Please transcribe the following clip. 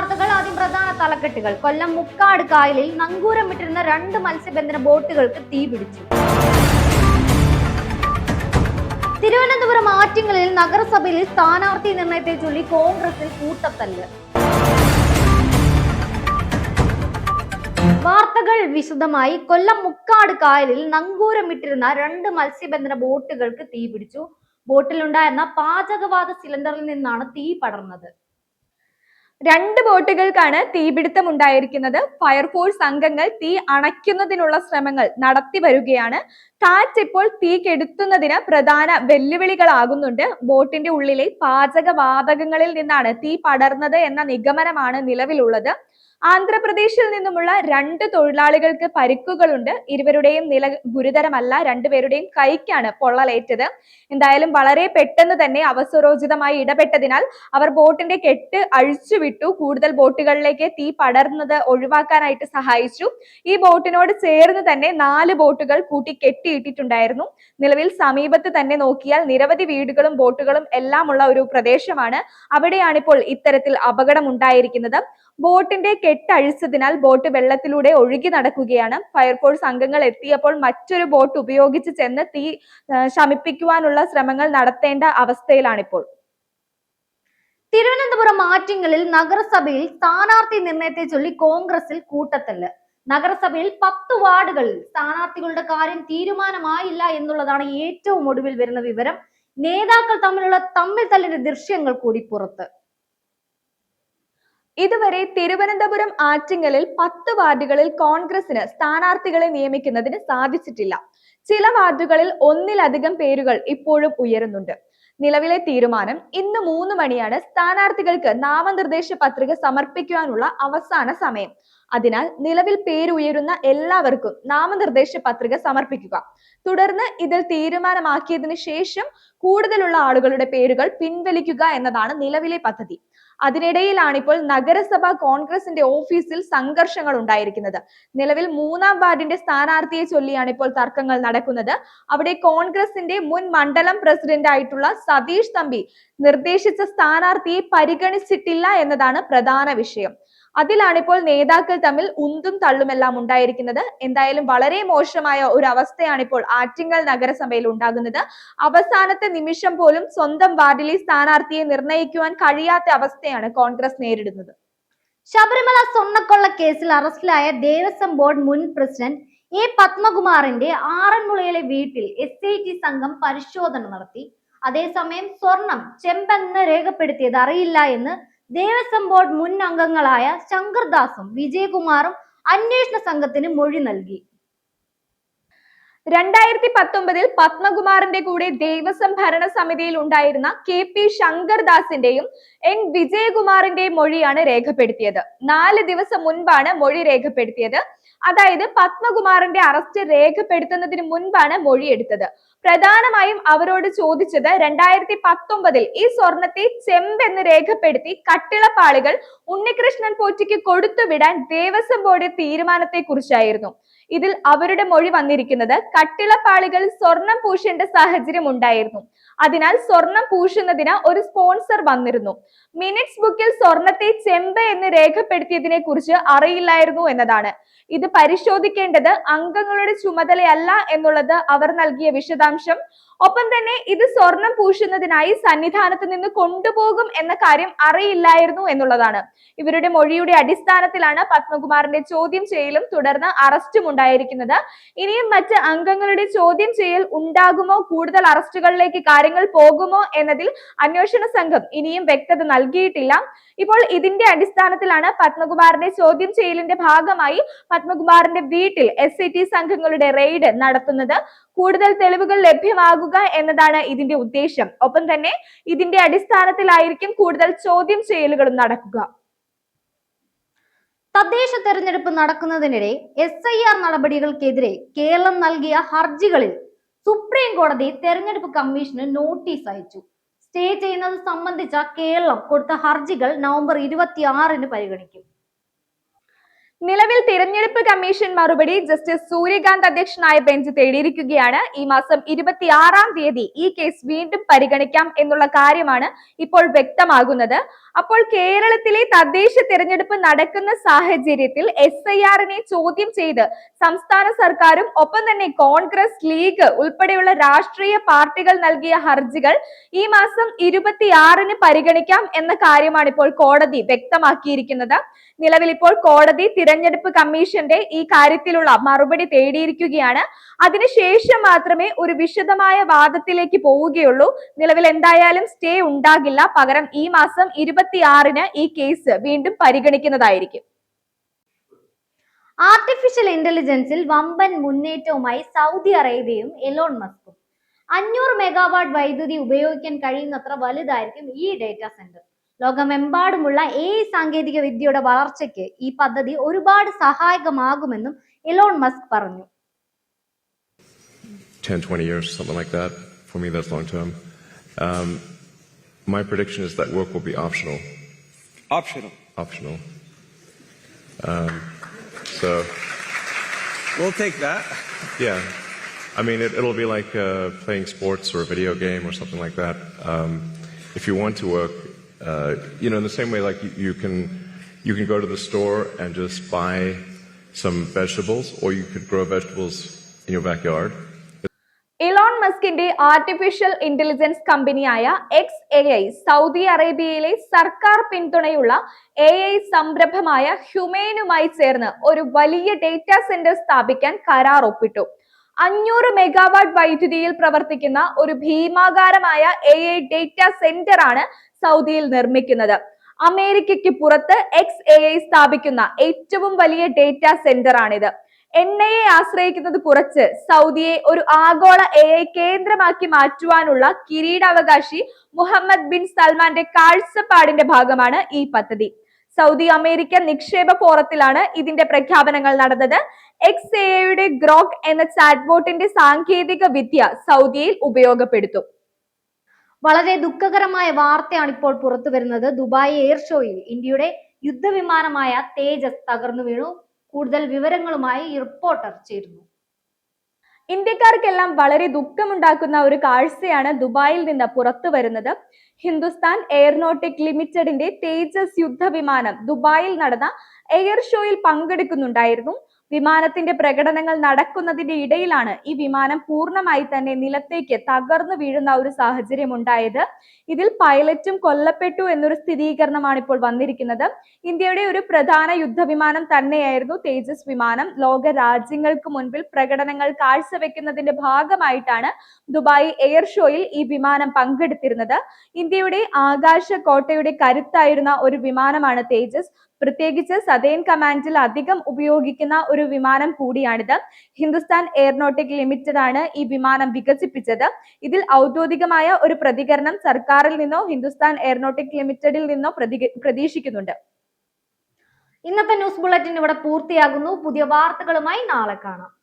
വാർത്തകൾ ആദ്യം പ്രധാന തലക്കെട്ടുകൾ. കൊല്ലം മുക്കാട് കായലിൽ നങ്കൂരമിട്ടിരുന്ന രണ്ട് മത്സ്യബന്ധന ബോട്ടുകൾക്ക് തീ പിടിച്ചു. തിരുവനന്തപുരം ആറ്റിങ്ങലിൽ നഗരസഭയിൽ സ്ഥാനാർത്ഥി നിർണയത്തെ ചൊല്ലി കോൺഗ്രസിൽ കൂട്ടത്തല്ല്. വാർത്തകൾ വിശദമായി. കൊല്ലം മുക്കാട് കായലിൽ നങ്കൂരമിട്ടിരുന്ന രണ്ട് മത്സ്യബന്ധന ബോട്ടുകൾക്ക് തീ പിടിച്ചു. ബോട്ടിലുണ്ടായിരുന്ന പാചകവാത സിലിണ്ടറിൽ നിന്നാണ് തീ പടർന്നത്. രണ്ട് ബോട്ടുകൾക്കാണ് തീപിടുത്തം ഉണ്ടായിരിക്കുന്നത്. ഫയർഫോഴ്സ് അംഗങ്ങൾ തീ അണയ്ക്കുന്നതിനുള്ള ശ്രമങ്ങൾ നടത്തി വരികയാണ് കാറ്റ് ഇപ്പോൾ തീ കെടുത്തുന്നതിന് പ്രധാന വെല്ലുവിളികളാകുന്നുണ്ട്. ബോട്ടിന്റെ ഉള്ളിലെ പാചകവാതകങ്ങളിൽ നിന്നാണ് തീ പടർന്നത് എന്ന നിഗമനമാണ് നിലവിലുള്ളത്. ആന്ധ്രാപ്രദേശിൽ നിന്നുമുള്ള രണ്ട് തൊഴിലാളികൾക്ക് പരിക്കുകളുണ്ട്. ഇരുവരുടെയും നില ഗുരുതരമല്ല രണ്ടുപേരുടെയും കൈക്കാണ് പൊള്ളലേറ്റത്. എന്തായാലും വളരെ പെട്ടെന്ന് തന്നെ അവസരോചിതമായി ഇടപെട്ടതിനാൽ അവർ ബോട്ടിന്റെ കെട്ട് അഴിച്ചുവിട്ടു. കൂടുതൽ ബോട്ടുകളിലേക്ക് തീ പടർന്നത് ഒഴിവാക്കാനായിട്ട് സഹായിച്ചു. ഈ ബോട്ടിനോട് ചേർന്ന് തന്നെ നാല് ബോട്ടുകൾ കൂട്ടി കെട്ടിയിട്ടിട്ടുണ്ടായിരുന്നു നിലവിൽ സമീപത്ത് തന്നെ നോക്കിയാൽ നിരവധി വീടുകളും ബോട്ടുകളും എല്ലാം ഉള്ള ഒരു പ്രദേശമാണ്. അവിടെയാണിപ്പോൾ ഇത്തരത്തിൽ അപകടം ഉണ്ടായിരിക്കുന്നത് ബോട്ടിന്റെ കെട്ടഴിച്ചതിനാൽ ബോട്ട് വെള്ളത്തിലൂടെ ഒഴുകി നടക്കുകയാണ്. ഫയർഫോഴ്സ് അംഗങ്ങൾ എത്തിയപ്പോൾ മറ്റൊരു ബോട്ട് ഉപയോഗിച്ച് ചെന്ന് തീ ശമിപ്പിക്കുവാനുള്ള ശ്രമങ്ങൾ നടത്തേണ്ട അവസ്ഥയിലാണിപ്പോൾ. തിരുവനന്തപുരം ആറ്റിങ്ങലിൽ നഗരസഭയിൽ സ്ഥാനാർത്ഥി നിർണയത്തെ ചൊല്ലി കോൺഗ്രസിൽ കൂട്ടത്തല്ല്. നഗരസഭയിൽ പത്ത് വാർഡുകളിൽ സ്ഥാനാർത്ഥികളുടെ കാര്യം തീരുമാനമായില്ല എന്നുള്ളതാണ് ഏറ്റവും ഒടുവിൽ വരുന്ന വിവരം. നേതാക്കൾ തമ്മിലുള്ള തമ്മിൽ തല്ലിന്റെ ദൃശ്യങ്ങൾ കൂടി പുറത്ത്. ഇതുവരെ തിരുവനന്തപുരം ആറ്റിങ്ങലിൽ പത്ത് വാർഡുകളിൽ കോൺഗ്രസിന് സ്ഥാനാർത്ഥികളെ നിയമിക്കുന്നതിന് സാധിച്ചിട്ടില്ല. ചില വാർഡുകളിൽ ഒന്നിലധികം പേരുകൾ ഇപ്പോഴും ഉയരുന്നുണ്ട്. നിലവിലെ തീരുമാനം ഇന്ന് മൂന്ന് മണിയാണ് സ്ഥാനാർത്ഥികൾക്ക് നാമനിർദ്ദേശ പത്രിക സമർപ്പിക്കുവാനുള്ള അവസാന സമയം. അതിനാൽ നിലവിൽ പേരുയരുന്ന എല്ലാവർക്കും നാമനിർദ്ദേശ പത്രിക സമർപ്പിക്കുക. തുടർന്ന് ഇതിൽ തീരുമാനമാക്കിയതിനു ശേഷം കൂടുതലുള്ള ആളുകളുടെ പേരുകൾ പിൻവലിക്കുക എന്നതാണ് നിലവിലെ പദ്ധതി. അതിനിടയിലാണ് ഇപ്പോൾ നഗരസഭ കോൺഗ്രസിന്റെ ഓഫീസിൽ സംഘർഷങ്ങൾ ഉണ്ടായിരിക്കുന്നത്. നിലവിൽ മൂന്നാം വാർഡിന്റെ സ്ഥാനാർത്ഥിയെ ചൊല്ലിയാണ് ഇപ്പോൾ തർക്കങ്ങൾ നടക്കുന്നത്. അവിടെ കോൺഗ്രസിന്റെ മുൻ മണ്ഡലം പ്രസിഡന്റ് ആയിട്ടുള്ള സതീഷ് തമ്പി നിർദ്ദേശിച്ച സ്ഥാനാർത്ഥിയെ പരിഗണിച്ചിട്ടില്ല എന്നതാണ് പ്രധാന വിഷയം. അതിലാണിപ്പോൾ നേതാക്കൾ തമ്മിൽ ഉന്തും തള്ളുമെല്ലാം ഉണ്ടായിരിക്കുന്നത്. എന്തായാലും വളരെ മോശമായ ഒരു അവസ്ഥയാണ് ഇപ്പോൾ ആറ്റിങ്ങൽ നഗരസഭയിൽ ഉണ്ടാകുന്നത്. അവസാനത്തെ നിമിഷം പോലും സ്വന്തം വാർഡിലെ സ്ഥാനാർത്ഥിയെ നിർണയിക്കുവാൻ കഴിയാത്ത അവസ്ഥയാണ് കോൺഗ്രസ് നേരിടുന്നത്. ശബരിമല സ്വർണക്കൊള്ള കേസിൽ അറസ്റ്റിലായ ദേവസ്വം ബോർഡ് മുൻ പ്രസിഡന്റ് എ പത്മകുമാറിന്റെ ആറന്മുളയിലെ വീട്ടിൽ എസ് ഐ ടി സംഘം പരിശോധന നടത്തി. അതേസമയം സ്വർണം ചെമ്പെന്ന് രേഖപ്പെടുത്തിയത് അറിയില്ല എന്ന് ദേവസ്വം ബോർഡ് മുൻ അംഗങ്ങളായ ശങ്കർദാസും വിജയകുമാറും അന്വേഷണ സംഘത്തിന് മൊഴി നൽകി. രണ്ടായിരത്തി പത്തൊമ്പതിൽ പത്മകുമാറിന്റെ കൂടെ ദേവസ്വം ഭരണ സമിതിയിൽ ഉണ്ടായിരുന്ന കെ പി ശങ്കർദാസിന്റെയും എൻ വിജയകുമാറിന്റെയും മൊഴിയാണ് രേഖപ്പെടുത്തിയത്. നാല് ദിവസം മുൻപാണ് മൊഴി രേഖപ്പെടുത്തിയത്. അതായത് പത്മകുമാറിന്റെ അറസ്റ്റ് രേഖപ്പെടുത്തുന്നതിന് മുൻപാണ് മൊഴിയെടുത്തത്. പ്രധാനമായും അവരോട് ചോദിച്ചത് രണ്ടായിരത്തി പത്തൊമ്പതിൽ ഈ സ്വർണത്തെ ചെമ്പെന്ന് രേഖപ്പെടുത്തി കട്ടിളപ്പാളികൾ ഉണ്ണികൃഷ്ണൻ പോറ്റിക്ക് കൊടുത്തുവിടാൻ ദേവസ്വം ബോർഡ് തീരുമാനത്തെ കുറിച്ചായിരുന്നു ഇതിൽ അവരുടെ മൊഴി വന്നിരിക്കുന്നത് കട്ടിളപ്പാളികൾ സ്വർണം പൂശേണ്ട സാഹചര്യം ഉണ്ടായിരുന്നു. അതിനാൽ സ്വർണം പൂശുന്നതിന് ഒരു സ്പോൺസർ വന്നിരുന്നു. മിനിറ്റ്സ് ബുക്കിൽ സ്വർണത്തെ ചെമ്പ എന്ന് രേഖപ്പെടുത്തിയതിനെ കുറിച്ച് അറിയില്ലായിരുന്നു എന്നതാണ്. ഇത് പരിശോധിക്കേണ്ടത് അംഗങ്ങളുടെ ചുമതലയല്ല എന്നുള്ളത് അവർ നൽകിയ വിശദാംശം. ഒപ്പം തന്നെ ഇത് സ്വർണം പൂശുന്നതിനായി സന്നിധാനത്ത് നിന്ന് കൊണ്ടുപോകും എന്ന കാര്യം അറിയില്ലായിരുന്നു എന്നുള്ളതാണ്. ഇവരുടെ മൊഴിയുടെ അടിസ്ഥാനത്തിലാണ് പത്മകുമാറിന്റെ ചോദ്യം ചെയ്യലും തുടർന്ന് അറസ്റ്റും ഉണ്ടായിരിക്കുന്നത്. ഇനിയും മറ്റ് അംഗങ്ങളുടെ ചോദ്യം ചെയ്യൽ ഉണ്ടാകുമോ? കൂടുതൽ അറസ്റ്റുകളിലേക്ക് കാര്യങ്ങൾ പോകുമോ? എന്നതിൽ അന്വേഷണ സംഘം ഇനിയും വ്യക്തത നൽകിയിട്ടില്ല. ഇപ്പോൾ ഇതിന്റെ അടിസ്ഥാനത്തിലാണ് പത്മകുമാറിന്റെ ചോദ്യം ചെയ്യലിന്റെ ഭാഗമായി പത്മകുമാറിന്റെ വീട്ടിൽ എസ് സംഘങ്ങളുടെ റെയ്ഡ് നടത്തുന്നത്. കൂടുതൽ തെളിവുകൾ ലഭ്യമാകുക എന്നതാണ് ഇതിന്റെ ഉദ്ദേശം. ഒപ്പം തന്നെ ഇതിന്റെ അടിസ്ഥാനത്തിലായിരിക്കും കൂടുതൽ ചോദ്യം ചെയ്യലുകളും നടക്കുക. തദ്ദേശ തെരഞ്ഞെടുപ്പ് നടക്കുന്നതിനിടെ എസ് ഐ ആർ നടപടികൾക്കെതിരെ കേരളം നൽകിയ ഹർജികളിൽ സുപ്രീം കോടതി തെരഞ്ഞെടുപ്പ് കമ്മീഷന് നോട്ടീസ് അയച്ചു. സ്റ്റേ ചെയ്യുന്നത് സംബന്ധിച്ച കേരളം കൊടുത്ത ഹർജികൾ നവംബർ ഇരുപത്തി ആറിന് പരിഗണിക്കും. നിലവിൽ തിരഞ്ഞെടുപ്പ് കമ്മീഷൻ മറുപടി ജസ്റ്റിസ് സൂര്യകാന്ത് അധ്യക്ഷനായ ബെഞ്ച് തേടിയിരിക്കുകയാണ്. ഈ മാസം ഇരുപത്തിയാറാം തീയതി ഈ കേസ് വീണ്ടും പരിഗണിക്കാം എന്നുള്ള കാര്യമാണ് ഇപ്പോൾ വ്യക്തമാകുന്നത്. അപ്പോൾ കേരളത്തിലെ തദ്ദേശ തിരഞ്ഞെടുപ്പ് നടക്കുന്ന സാഹചര്യത്തിൽ എസ് ഐ ആറിനെ ചോദ്യം ചെയ്ത് സംസ്ഥാന സർക്കാരും ഒപ്പം തന്നെ കോൺഗ്രസ് ലീഗ് ഉൾപ്പെടെയുള്ള രാഷ്ട്രീയ പാർട്ടികൾ നൽകിയ ഹർജികൾ ഈ മാസം ഇരുപത്തിയാറിന് പരിഗണിക്കാം എന്ന കാര്യമാണ് ഇപ്പോൾ കോടതി വ്യക്തമാക്കിയിരിക്കുന്നത്. നിലവിൽ ഇപ്പോൾ കോടതി തിരഞ്ഞെടുപ്പ് കമ്മീഷന്റെ ഈ കാര്യത്തിലുള്ള മറുപടി തേടിയിരിക്കുകയാണ്. അതിനുശേഷം മാത്രമേ ഒരു വിശദമായ വാദത്തിലേക്ക് പോവുകയുള്ളൂ. നിലവിൽ എന്തായാലും സ്റ്റേ ഉണ്ടാകില്ല. പകരം ഈ മാസം ഇരുപത്തിയാറിന് ഈ കേസ് വീണ്ടും പരിഗണിക്കുന്നതായിരിക്കും. ആർട്ടിഫിഷ്യൽ ഇന്റലിജൻസിൽ വമ്പൻ മുന്നേറ്റവുമായി സൗദി അറേബ്യയും എലോൺ മസ്കും. അഞ്ഞൂറ് മെഗാവാട്ട് വൈദ്യുതി ഉപയോഗിക്കാൻ കഴിയുന്നത്ര വലുതായിരിക്കും ഈ ഡേറ്റാ സെന്റർ ലോകമെമ്പാടുമുള്ള എ സാങ്കേതിക വിദ്യയുടെ വളർച്ചയ്ക്ക് ഈ പദ്ധതി ഒരുപാട് സഹായകമാകുമെന്നും എലോൺ മസ്ക് പറഞ്ഞു 10, 20 years, something like that. For me, that's long term. Um, my prediction is that work will be optional. Optional. Optional. Um, so, We'll take that. yeah. I mean, it, it'll be like uh, playing sports or a video game or something like that. Um, if you want to work, uh, you know, in the same way, like you, you can, you can go to the store and just buy some vegetables, or you could grow vegetables in your backyard. Elon മസ്കിന്റെ artificial intelligence കമ്പനിയായ X A I Saudi അറേബ്യയിലെ സർക്കാർ പിന്തുണയുള്ള A I സംരംഭമായ ഹ്യുമേനുമായി ചേർന്ന് ഒരു വലിയ data centre സ്ഥാപിക്കാൻ കരാർ ഒപ്പിട്ടു അഞ്ഞൂറ് മെഗാവാട്ട് വൈദ്യുതിയിൽ പ്രവർത്തിക്കുന്ന ഒരു ഭീമാകാരമായ എ ഐ ഡേറ്റ സെന്റർ ആണ് സൗദിയിൽ നിർമ്മിക്കുന്നത്. അമേരിക്കയ്ക്ക് പുറത്ത് എക്സ് എ ഐ സ്ഥാപിക്കുന്ന ഏറ്റവും വലിയ ഡേറ്റാ സെന്റർ ആണിത്. എണ്ണയെ ആശ്രയിക്കുന്നത് കുറച്ച് സൗദിയെ ഒരു ആഗോള എ ഐ കേന്ദ്രമാക്കി മാറ്റുവാനുള്ള കിരീടാവകാശി മുഹമ്മദ് ബിൻ സൽമാന്റെ കാഴ്ചപ്പാടിന്റെ ഭാഗമാണ് ഈ പദ്ധതി. സൗദി അമേരിക്കൻ നിക്ഷേപ ഫോറത്തിലാണ് ഇതിന്റെ പ്രഖ്യാപനങ്ങൾ നടന്നത്. എക്സ് എ ഐയുടെ ഗ്രോക്ക് എന്ന ചാറ്റ്ബോട്ടിന്റെ സാങ്കേതിക വിദ്യ സൗദിയിൽ ഉപയോഗപ്പെടുത്തും. വളരെ ദുഃഖകരമായ വാർത്തയാണ് ഇപ്പോൾ പുറത്തു വരുന്നത്. ദുബായ് എയർ ഷോയിൽ ഇന്ത്യയുടെ യുദ്ധവിമാനമായ തേജസ് തകർന്നു വീണു. കൂടുതൽ വിവരങ്ങളുമായി റിപ്പോർട്ടർ ചേരുന്നു. ഇന്ത്യക്കാർക്കെല്ലാം വളരെ ദുഃഖമുണ്ടാക്കുന്ന ഒരു കാഴ്ചയാണ് ദുബായിൽ നിന്ന് പുറത്തു വരുന്നത്. ഹിന്ദുസ്ഥാൻ എയർനോട്ടിക് ലിമിറ്റഡിന്റെ തേജസ് യുദ്ധവിമാനം ദുബായിൽ നടന്ന എയർ ഷോയിൽ പങ്കെടുക്കുന്നുണ്ടായിരുന്നു. വിമാനത്തിന്റെ പ്രകടനങ്ങൾ നടക്കുന്നതിന്റെ ഇടയിലാണ് ഈ വിമാനം പൂർണമായി തന്നെ നിലത്തേക്ക് തകർന്നു വീഴുന്ന ഒരു സാഹചര്യം ഉണ്ടായത്. ഇതിൽ പൈലറ്റും കൊല്ലപ്പെട്ടു എന്നൊരു സ്ഥിരീകരണമാണ് ഇപ്പോൾ വന്നിരിക്കുന്നത്. ഇന്ത്യയുടെ ഒരു പ്രധാന യുദ്ധവിമാനം തന്നെയായിരുന്നു തേജസ് വിമാനം. ലോക രാജ്യങ്ങൾക്ക് മുൻപിൽ പ്രകടനങ്ങൾ കാഴ്ചവെക്കുന്നതിന്റെ ഭാഗമായിട്ടാണ് ദുബായ് എയർ ഷോയിൽ ഈ വിമാനം പങ്കെടുത്തിരുന്നത്. ഇന്ത്യയുടെ ആകാശ കോട്ടയുടെ കരുത്തായിരുന്ന ഒരു വിമാനമാണ് തേജസ്. പ്രത്യേകിച്ച് സതേൻ കമാൻഡിൽ അധികം ഉപയോഗിക്കുന്ന ഒരു വിമാനം കൂടിയാണിത്. ഹിന്ദുസ്ഥാൻ എയർനോട്ടിക് ലിമിറ്റഡ് ആണ് ഈ വിമാനം വികസിപ്പിച്ചത്. ഇതിൽ ഔദ്യോഗികമായ ഒരു പ്രതികരണം സർക്കാരിൽ നിന്നോ ഹിന്ദുസ്ഥാൻ എയർനോട്ടിക് ലിമിറ്റഡിൽ നിന്നോ പ്രതി- പ്രതീക്ഷിക്കുന്നുണ്ട്. ഇന്നത്തെ ന്യൂസ് ബുള്ളറ്റിൻ ഇവിടെ പൂർത്തിയാകുന്നു. പുതിയ വാർത്തകളുമായി നാളെ കാണാം.